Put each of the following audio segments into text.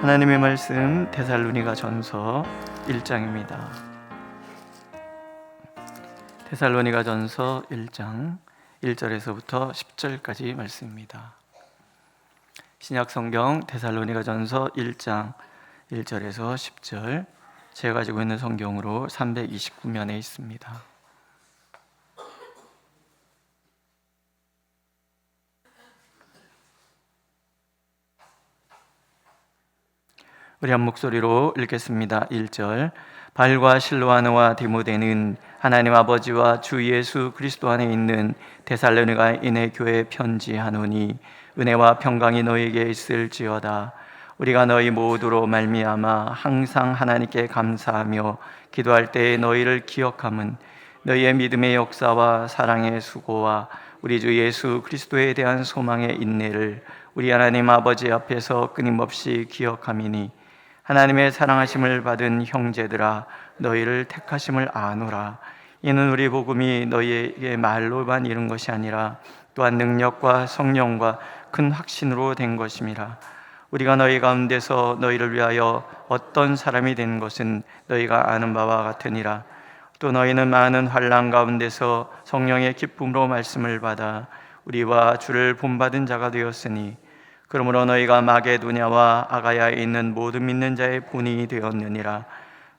하나님의 말씀 데살로니가 전서 1장입니다. 데살로니가 전서 1장 1절에서부터 10절까지 말씀입니다. 신약 성경 데살로니가 전서 1장 1절에서 10절 제가 가지고 있는 성경으로 329면에 있습니다. 우리 한 목소리로 읽겠습니다. 1절 발과 실로아노와 디모데는 하나님 아버지와 주 예수 그리스도 안에 있는 데살로니가 인의 교회 편지하노니 은혜와 평강이 너희에게 있을지어다 우리가 너희 모두로 말미암아 항상 하나님께 감사하며 기도할 때에 너희를 기억함은 너희의 믿음의 역사와 사랑의 수고와 우리 주 예수 그리스도에 대한 소망의 인내를 우리 하나님 아버지 앞에서 끊임없이 기억함이니 하나님의 사랑하심을 받은 형제들아 너희를 택하심을 아노라. 이는 우리 복음이 너희에게 말로만 이룬 것이 아니라 또한 능력과 성령과 큰 확신으로 된 것임이라. 우리가 너희 가운데서 너희를 위하여 어떤 사람이 된 것은 너희가 아는 바와 같으니라. 또 너희는 많은 환란 가운데서 성령의 기쁨으로 말씀을 받아 우리와 주를 본받은 자가 되었으니 그러므로 너희가 마게도냐와 아가야에 있는 모든 믿는 자의 본이 되었느니라.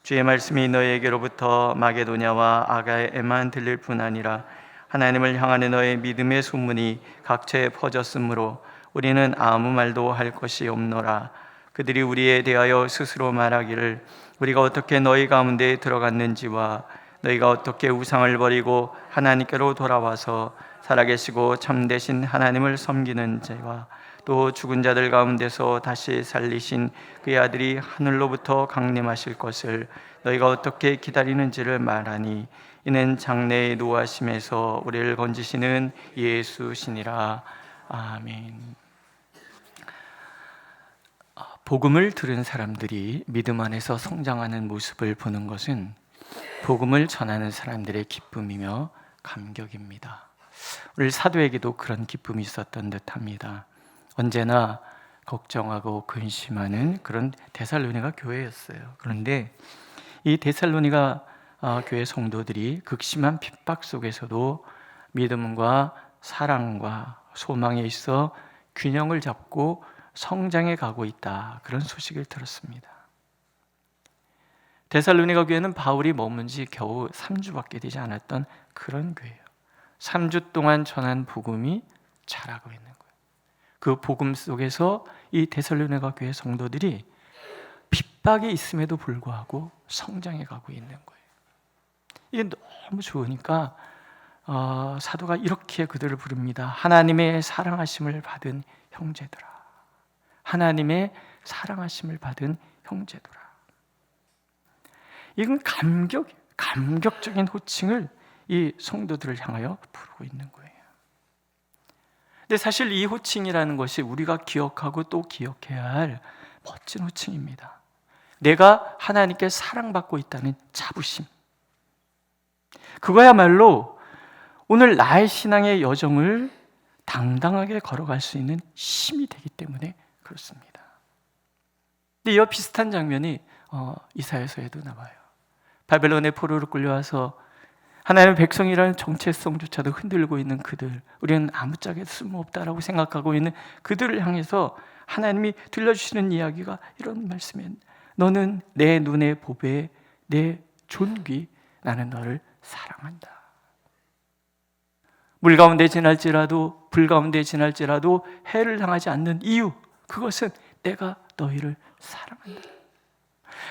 주의 말씀이 너희에게로부터 마게도냐와 아가야에만 들릴 뿐 아니라 하나님을 향하는 너의 믿음의 소문이 각처에 퍼졌으므로 우리는 아무 말도 할 것이 없노라. 그들이 우리에 대하여 스스로 말하기를 우리가 어떻게 너희 가운데 들어갔는지와 너희가 어떻게 우상을 버리고 하나님께로 돌아와서 살아계시고 참되신 하나님을 섬기는 자와 또 죽은 자들 가운데서 다시 살리신 그의 아들이 하늘로부터 강림하실 것을 너희가 어떻게 기다리는지를 말하니 이는 장래의 노하심에서 우리를 건지시는 예수시니라 아멘. 복음을 들은 사람들이 믿음 안에서 성장하는 모습을 보는 것은 복음을 전하는 사람들의 기쁨이며 감격입니다. 오늘 사도에게도 그런 기쁨이 있었던 듯합니다. 언제나 걱정하고 근심하는 그런 데살로니가 교회였어요. 그런데 이 데살로니가 어, 교회 성도들이 극심한 핍박 속에서도 믿음과 사랑과 소망에 있어 균형을 잡고 성장해 가고 있다. 그런 소식을 들었습니다. 데살로니가 교회는 바울이 머문 지 겨우 3주밖에 되지 않았던 그런 교회예요. 3주 동안 전한 복음이 자라고 있는 거예요. 그 복음 속에서 이 데살로니가 교회 성도들이 핍박이 있음에도 불구하고 성장해 가고 있는 거예요. 이게 너무 좋으니까 어, 사도가 이렇게 그들을 부릅니다. 하나님의 사랑하심을 받은 형제들아. 하나님의 사랑하심을 받은 형제들아. 이건 감격, 감격적인 호칭을 이 성도들을 향하여 부르고 있는 거예요. 근데 사실 이 호칭이라는 것이 우리가 기억하고 또 기억해야 할 멋진 호칭입니다. 내가 하나님께 사랑받고 있다는 자부심. 그거야말로 오늘 나의 신앙의 여정을 당당하게 걸어갈 수 있는 힘이 되기 때문에 그렇습니다. 근데 이 비슷한 장면이 어, 이사야서에도 나와요. 바벨론의 포로로 끌려와서 하나님의 백성이라는 정체성조차도 흔들고 있는 그들, 우리는 아무짝에 쓸모없다라고 생각하고 있는 그들을 향해서 하나님이 들려주시는 이야기가 이런 말씀에 너는 내 눈의 보배, 내 존귀, 나는 너를 사랑한다. 물 가운데 지날지라도 불 가운데 지날지라도 해를 당하지 않는 이유 그것은 내가 너희를 사랑한다.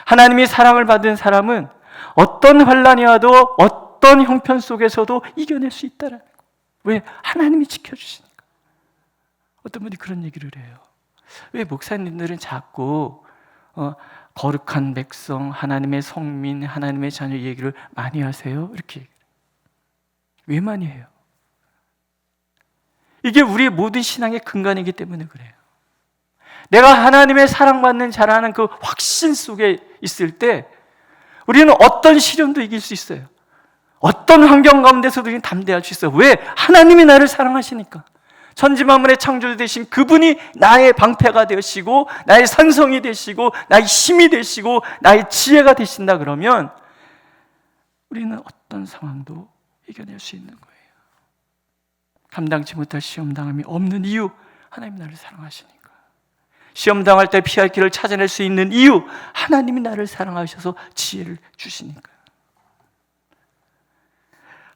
하나님이 사랑을 받은 사람은 어떤 환란이 와도 어떤 형편 속에서도 이겨낼 수 있다라는 거. 왜 하나님이 지켜주시니까. 어떤 분이 그런 얘기를 해요. 왜 목사님들은 자꾸 어, 거룩한 백성, 하나님의 성민, 하나님의 자녀 얘기를 많이 하세요? 이렇게 왜 많이 해요? 이게 우리의 모든 신앙의 근간이기 때문에 그래요. 내가 하나님의 사랑받는 자라는 그 확신 속에 있을 때 우리는 어떤 시련도 이길 수 있어요. 어떤 환경 가운데서도 담대할 수 있어요. 왜? 하나님이 나를 사랑하시니까. 천지만물의 창조주 되신 그분이 나의 방패가 되시고 나의 산성이 되시고 나의 힘이 되시고 나의 지혜가 되신다 그러면 우리는 어떤 상황도 이겨낼 수 있는 거예요. 감당치 못할 시험 당함이 없는 이유 하나님 나를 사랑하시니까. 시험 당할 때 피할 길을 찾아낼 수 있는 이유 하나님이 나를 사랑하셔서 지혜를 주시니까.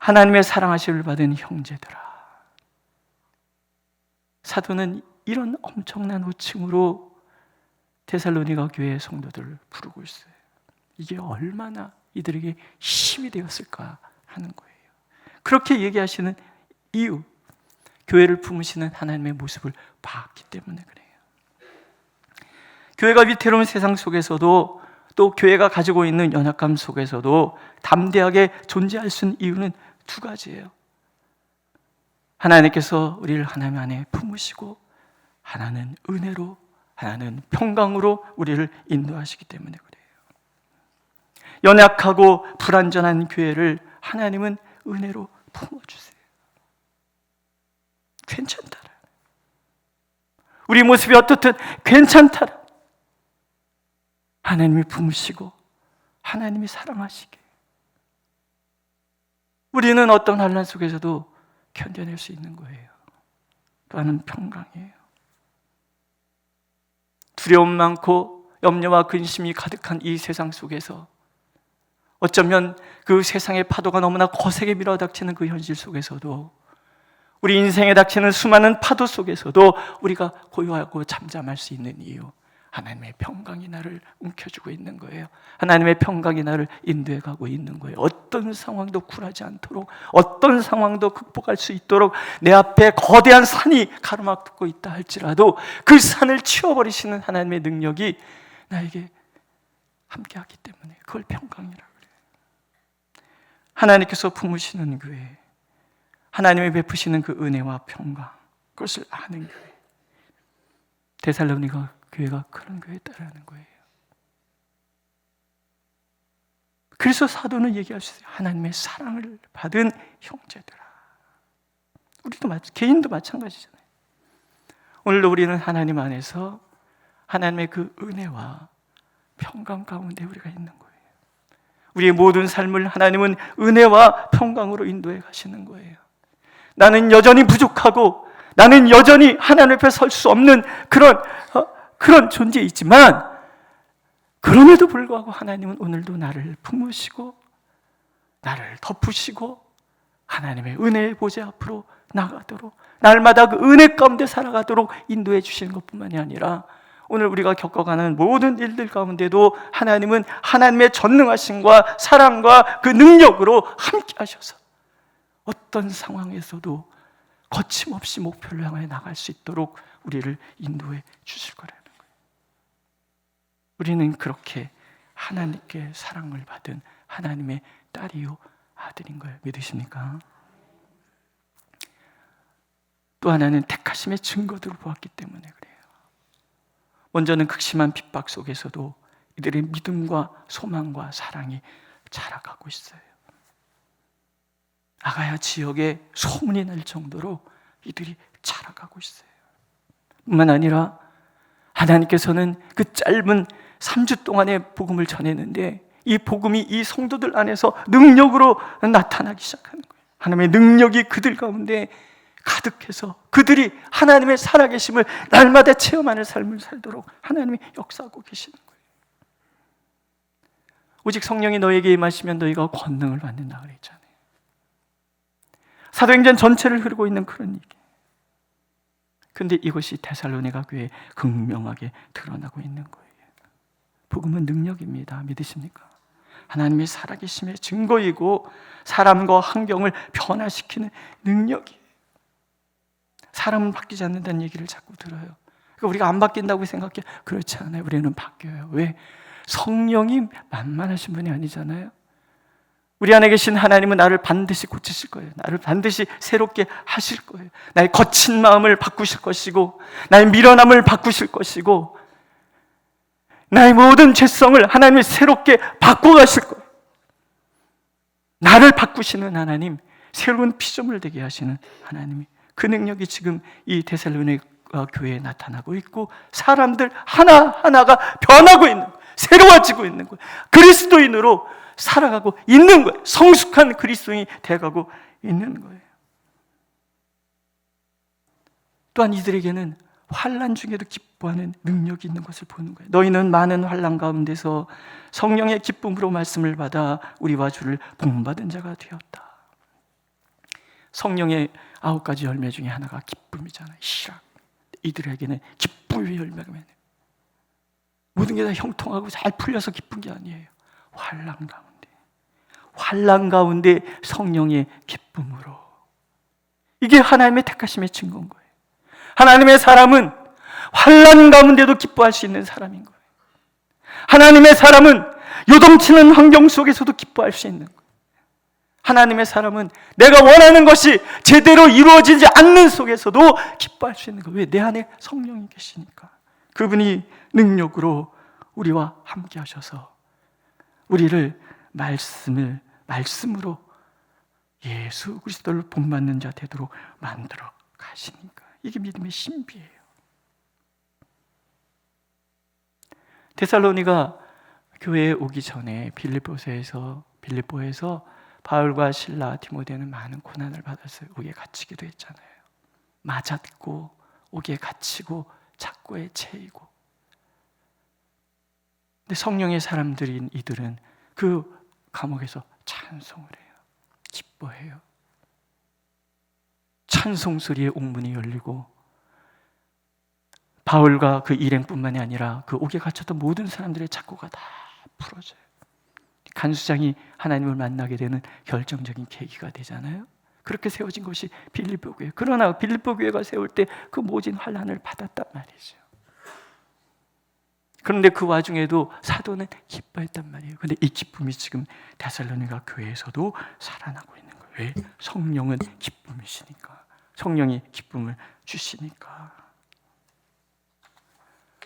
하나님의 사랑하심을 받은 형제들아. 사도는 이런 엄청난 호칭으로 데살로니가 교회 성도들을 부르고 있어요. 이게 얼마나 이들에게 힘이 되었을까 하는 거예요. 그렇게 얘기하시는 이유, 교회를 품으시는 하나님의 모습을 봤기 때문에 그래요. 교회가 위태로운 세상 속에서도 또 교회가 가지고 있는 연약감 속에서도 담대하게 존재할 수 있는 이유는 두 가지예요. 하나님께서 우리를 하나님 안에 품으시고 하나는 은혜로 하나는 평강으로 우리를 인도하시기 때문에 그래요. 연약하고 불완전한 교회를 하나님은 은혜로 품어주세요. 괜찮다라. 우리 모습이 어떻든 괜찮다라. 하나님이 품으시고 하나님이 사랑하시게. 우리는 어떤 환란 속에서도 견뎌낼 수 있는 거예요. 또 하나는 평강이에요. 두려움 많고 염려와 근심이 가득한 이 세상 속에서 어쩌면 그 세상의 파도가 너무나 거세게 밀어닥치는 그 현실 속에서도 우리 인생에 닥치는 수많은 파도 속에서도 우리가 고요하고 잠잠할 수 있는 이유 하나님의 평강이 나를 움켜쥐고 있는 거예요. 하나님의 평강이 나를 인도해 가고 있는 거예요. 어떤 상황도 굴하지 않도록, 어떤 상황도 극복할 수 있도록 내 앞에 거대한 산이 가로막고 있다 할지라도 그 산을 치워버리시는 하나님의 능력이 나에게 함께하기 때문에 그걸 평강이라 그래요. 하나님께서 품으시는 교회, 하나님이 베푸시는 그 은혜와 평강, 그것을 아는 교회. 데살로니가 교회가 그런 교회다라는 거예요. 그래서 사도는 얘기할 수 있어요. 하나님의 사랑을 받은 형제들아. 우리도 마, 개인도 마찬가지잖아요. 오늘도 우리는 하나님 안에서 하나님의 그 은혜와 평강 가운데 우리가 있는 거예요. 우리의 모든 삶을 하나님은 은혜와 평강으로 인도해 가시는 거예요. 나는 여전히 부족하고 나는 여전히 하나님 앞에 설 수 없는 그런 어, 그런 존재이지만 그럼에도 불구하고 하나님은 오늘도 나를 품으시고 나를 덮으시고 하나님의 은혜의 보좌 앞으로 나가도록 날마다 그 은혜 가운데 살아가도록 인도해 주시는 것뿐만이 아니라 오늘 우리가 겪어가는 모든 일들 가운데도 하나님은 하나님의 전능하심과 사랑과 그 능력으로 함께 하셔서 어떤 상황에서도 거침없이 목표를 향해 나갈 수 있도록 우리를 인도해 주실 거예요. 우리는 그렇게 하나님께 사랑을 받은 하나님의 딸이요 아들인 걸 믿으십니까? 또 하나는 택하심의 증거들을 보았기 때문에 그래요. 먼저는 극심한 핍박 속에서도 이들의 믿음과 소망과 사랑이 자라가고 있어요. 아가야 지역에 소문이 날 정도로 이들이 자라가고 있어요. 뿐만 아니라 하나님께서는 그 짧은 3주 동안의 복음을 전했는데 이 복음이 이 성도들 안에서 능력으로 나타나기 시작하는 거예요. 하나님의 능력이 그들 가운데 가득해서 그들이 하나님의 살아계심을 날마다 체험하는 삶을 살도록 하나님이 역사하고 계시는 거예요. 오직 성령이 너에게 임하시면 너희가 권능을 받는다 그랬잖아요. 사도행전 전체를 흐르고 있는 그런 얘기. 근데 이것이 데살로니가 교회에 극명하게 드러나고 있는 거예요. 복음은 능력입니다. 믿으십니까? 하나님의 살아계심의 증거이고 사람과 환경을 변화시키는 능력이에요. 사람은 바뀌지 않는다는 얘기를 자꾸 들어요. 그러니까 우리가 안 바뀐다고 생각해. 그렇지 않아요. 우리는 바뀌어요. 왜? 성령이 만만하신 분이 아니잖아요. 우리 안에 계신 하나님은 나를 반드시 고치실 거예요. 나를 반드시 새롭게 하실 거예요. 나의 거친 마음을 바꾸실 것이고, 나의 미련함을 바꾸실 것이고, 나의 모든 죄성을 하나님이 새롭게 바꿔가실 거예요. 나를 바꾸시는 하나님, 새로운 피조물 되게 하시는 하나님이 그 능력이 지금 이 데살로니가 교회에 나타나고 있고 사람들 하나 하나가 변하고 있는 거예요. 새로워지고 있는 거예요. 그리스도인으로 살아가고 있는 거예요. 성숙한 그리스도인이 돼가고 있는 거예요. 또한 이들에게는 환란 중에도 기뻐하는 능력이 있는 것을 보는 거예요. 너희는 많은 환란 가운데서 성령의 기쁨으로 말씀을 받아 우리와 주를 복받은 자가 되었다. 성령의 아홉 가지 열매 중에 하나가 기쁨이잖아요. 시락. 이들에게는 기쁨의 열매가 많아요. 모든 게 다 형통하고 잘 풀려서 기쁜 게 아니에요. 환란 가운데. 환란 가운데 성령의 기쁨으로. 이게 하나님의 택하심의 증거인 거예요. 하나님의 사람은 환란 가운데도 기뻐할 수 있는 사람인 거예요. 하나님의 사람은 요동치는 환경 속에서도 기뻐할 수 있는 거예요. 하나님의 사람은 내가 원하는 것이 제대로 이루어지지 않는 속에서도 기뻐할 수 있는 거예요. 왜? 내 안에 성령이 계시니까. 그분이 능력으로 우리와 함께 하셔서 우리를 말씀을 말씀으로 예수 그리스도를 본받는 자 되도록 만들어 가시니까 이게 믿음의 신비예요. 데살로니가 교회에 오기 전에 빌립보서에서 빌립보에서 바울과 신라 디모데는 많은 고난을 받았어요. 옥에 갇히기도 했잖아요. 맞았고 옥에 갇히고 착고에 채이고. 근데 성령의 사람들인 이들은 그 감옥에서 찬송을 해요. 기뻐해요. 찬송 소리에 옥문이 열리고 바울과 그 일행뿐만이 아니라 그 옥에 갇혔던 모든 사람들의 착고가 다 풀어져요. 간수장이 하나님을 만나게 되는 결정적인 계기가 되잖아요. 그렇게 세워진 것이 빌립보 교회. 그러나 빌립보 교회가 세울 때 그 모진 환란을 받았단 말이죠. 그런데 그 와중에도 사도는 기뻐했단 말이에요. 근데 이 기쁨이 지금 데살로니가 교회에서도 살아나고 있는 거예요. 왜? 성령은 기쁨이시니까. 성령이 기쁨을 주시니까.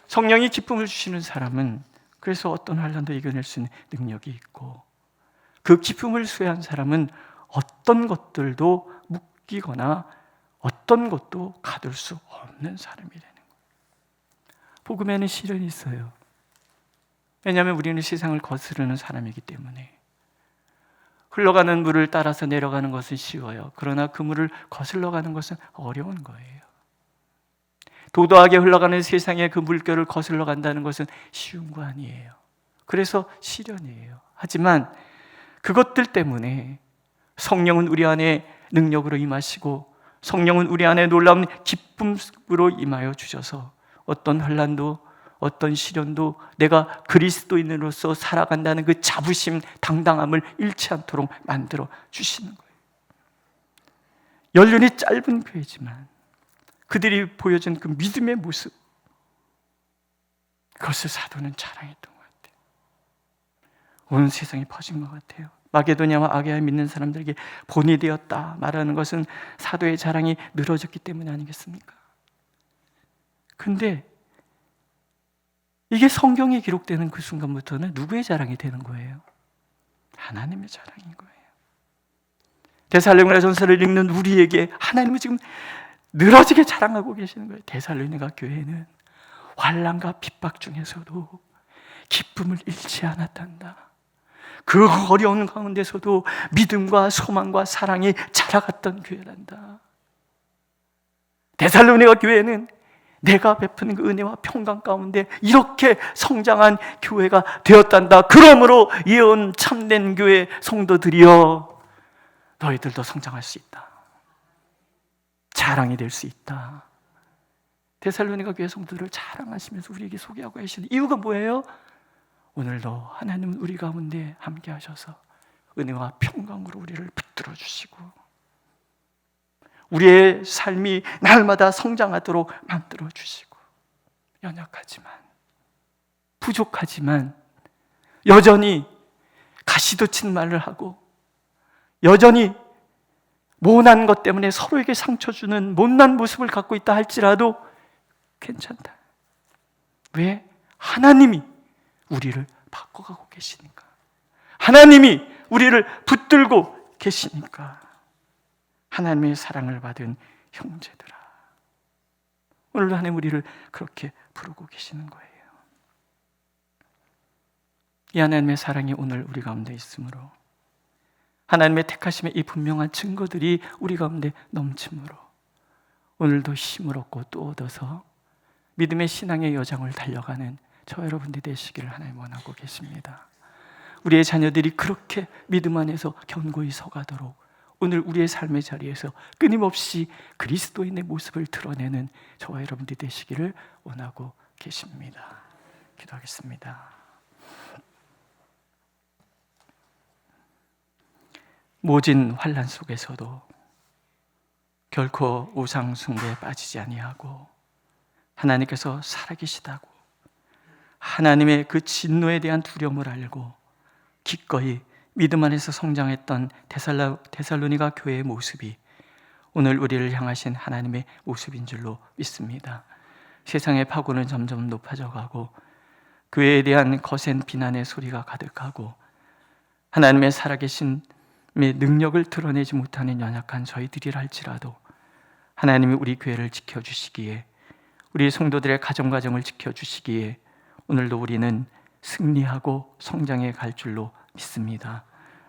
성령이 기쁨을 주시는 사람은 그래서 어떤 환란도 이겨낼 수 있는 능력이 있고 그 기쁨을 수혜한 사람은 어떤 것들도 묶이거나 어떤 것도 가둘 수 없는 사람이 되는 거예요. 복음에는 시련이 있어요. 왜냐하면 우리는 세상을 거스르는 사람이기 때문에 흘러가는 물을 따라서 내려가는 것은 쉬워요. 그러나 그 물을 거슬러 가는 것은 어려운 거예요. 도도하게 흘러가는 세상의 그 물결을 거슬러 간다는 것은 쉬운 거 아니에요. 그래서 시련이에요. 하지만 그것들 때문에 성령은 우리 안에 능력으로 임하시고 성령은 우리 안에 놀라운 기쁨으로 임하여 주셔서 어떤 환란도 어떤 시련도 내가 그리스도인으로서 살아간다는 그 자부심, 당당함을 잃지 않도록 만들어 주시는 거예요. 연륜이 짧은 교회지만 그들이 보여준 그 믿음의 모습 그것을 사도는 자랑했던 것 같아요. 온 세상에 퍼진 것 같아요. 마게도냐와 아게아 믿는 사람들에게 본이 되었다 말하는 것은 사도의 자랑이 늘어졌기 때문 아니겠습니까? 근데 이게 성경에 기록되는 그 순간부터는 누구의 자랑이 되는 거예요? 하나님의 자랑인 거예요. 데살로니가 전서를 읽는 우리에게 하나님은 지금 늘어지게 자랑하고 계시는 거예요. 데살로니가 교회는 환란과 핍박 중에서도 기쁨을 잃지 않았단다. 그 어려운 가운데서도 믿음과 소망과 사랑이 자라갔던 교회란다. 데살로니가 교회는 내가 베푸는 그 은혜와 평강 가운데 이렇게 성장한 교회가 되었단다. 그러므로 예언 참된 교회 성도들이여 너희들도 성장할 수 있다. 자랑이 될 수 있다. 데살로니가 교회 성도들을 자랑하시면서 우리에게 소개하고 계시는 이유가 뭐예요? 오늘도 하나님은 우리 가운데 함께 하셔서 은혜와 평강으로 우리를 붙들어 주시고 우리의 삶이 날마다 성장하도록 만들어 주시고 연약하지만 부족하지만 여전히 가시도친 말을 하고 여전히 모난 것 때문에 서로에게 상처 주는 못난 모습을 갖고 있다 할지라도 괜찮다. 왜? 하나님이 우리를 바꿔가고 계시니까. 하나님이 우리를 붙들고 계시니까. 하나님의 사랑을 받은 형제들아. 오늘 하나님 우리를 그렇게 부르고 계시는 거예요. 이 하나님의 사랑이 오늘 우리 가운데 있으므로 하나님의 택하심의 이 분명한 증거들이 우리 가운데 넘침으로 오늘도 힘을 얻고 또 얻어서 믿음의 신앙의 여정을 달려가는 저 여러분들이 되시기를 하나님 원하고 계십니다. 우리의 자녀들이 그렇게 믿음 안에서 견고히 서가도록 오늘 우리의 삶의 자리에서 끊임없이 그리스도인의 모습을 드러내는 저와 여러분들이 되시기를 원하고 계십니다. 기도하겠습니다. 모진 환란 속에서도 결코 우상 숭배에 빠지지 아니하고 하나님께서 살아계시다고 하나님의 그 진노에 대한 두려움을 알고 기꺼이 믿음 안에서 성장했던 데살라, 데살로니가 교회의 모습이 오늘 우리를 향하신 하나님의 모습인 줄로 믿습니다. 세상의 파고는 점점 높아져 가고 교회에 대한 거센 비난의 소리가 가득하고 하나님의 살아계신 능력을 드러내지 못하는 연약한 저희들이라 할지라도 하나님이 우리 교회를 지켜주시기에 우리 성도들의 가정 과정을 지켜주시기에 오늘도 우리는 승리하고 성장해 갈 줄로 믿습니다.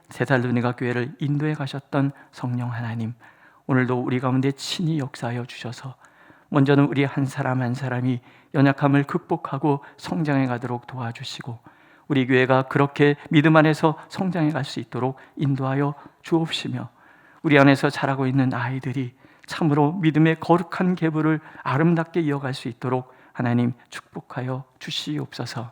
세살로니가 교회를 인도해 가셨던 성령 하나님, 오늘도 우리 가운데 친히 역사하여 주셔서 먼저는 우리 한 사람 한 사람이 연약함을 극복하고 성장해 가도록 도와주시고 우리 교회가 그렇게 믿음 안에서 성장해 갈 수 있도록 인도하여 주옵시며 우리 안에서 자라고 있는 아이들이 참으로 믿음의 거룩한 계보를 아름답게 이어갈 수 있도록 하나님 축복하여 주시옵소서.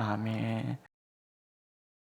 아멘.